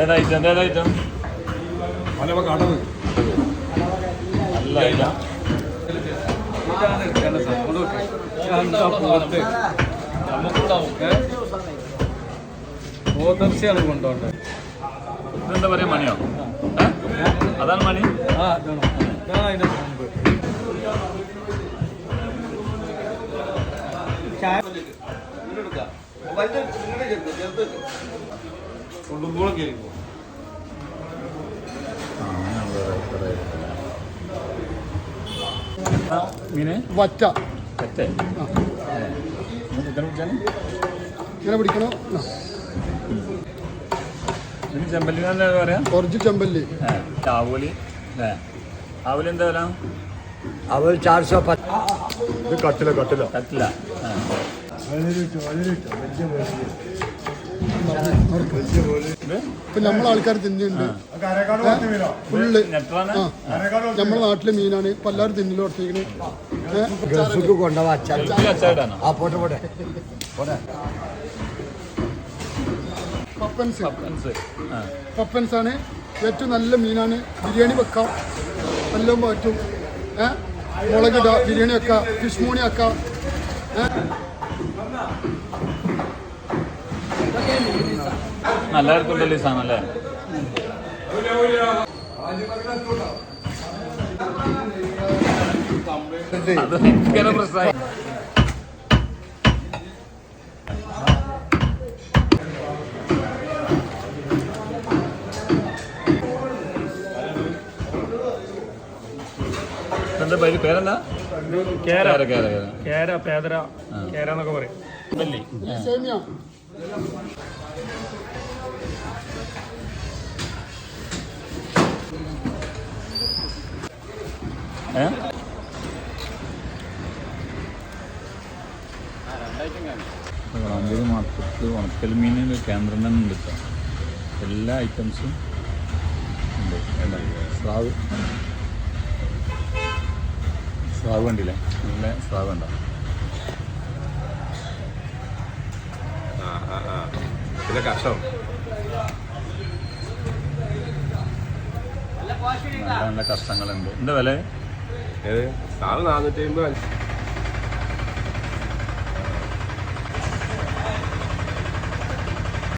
ഏതാ ഐറ്റം ഏതാ ഐറ്റം മലവ കടവ് നല്ല ഐറ്റം ഇതാണ് എടുക്കേണ്ട സാധനം കൊണ്ട് വെക്ക്. എന്താ പോത്ത് നമുക്കുണ്ടാവും ഏ? പോത്തിറച്ചിയാണ് കൊണ്ടുപോകേണ്ടത് ഇതെന്താ പറയാ മണിയോ? അതാണ് മണി? ആ ഇതാണ്. അതിന്റെ മുമ്പ് മീന് വറ്റ. വറ്റ? എത്ര പിടിച്ചാണ് ഇങ്ങനെ പിടിക്കണോ? ചെമ്പല്ലി പറയാം? കുറച്ച് ചെമ്പല്ലി. ചാവോലി. ആവോലി എന്താ പറയാം അവൽ ചാർസോ ഇത് കട്ടില കട്ടില. കട്ടില. വളരെ വളരെ വലിയ ഇപ്പൊ നമ്മളെ ആൾക്കാർ തിന്നുണ്ട് ഫുള്ള്. നമ്മളെ നാട്ടിലെ മീനാണ്. ഇപ്പൊ എല്ലാരും തിന്നില്ല ഉറച്ചിരിക്കണ് പപ്പൻസ്. പപ്പൻസ്. ആണ് ഏറ്റവും നല്ല മീനാണ്. ബിരിയാണി വെക്കാം. എല്ലാം പറ്റും ഏ? മുളക് ബിരിയാണി വെക്കാം. ഫിഷ് മോണി വെക്കാം ഏ? എല്ലാവർക്കും ഉണ്ടല്ലോ ഈ സാധനം അല്ലേ? അത് ഭയങ്കര പ്രശ്നമായി. എന്താ പേര് പേരെന്താ? കേര. കേര കേര കേര. കേര പേദര കേര എന്നൊക്കെ പറയും? വളാഞ്ചേരി മാർക്കറ്റിൽ ഉണക്കൽ മീനിന്റെ കേന്ദ്രം തന്നെ ഉണ്ട് എല്ലാ ഐറ്റംസും ഉണ്ട്. സ്രാവ്. സ്രാവ് കണ്ടില്ലേ? നല്ല സ്രാവ് ഉണ്ടോ പിന്നെ കഷ്ടം. നല്ല കഷ്ടങ്ങളുണ്ട്. എന്താ വില? ഏത് സാറ് നാനൂറ്റി അമ്പത്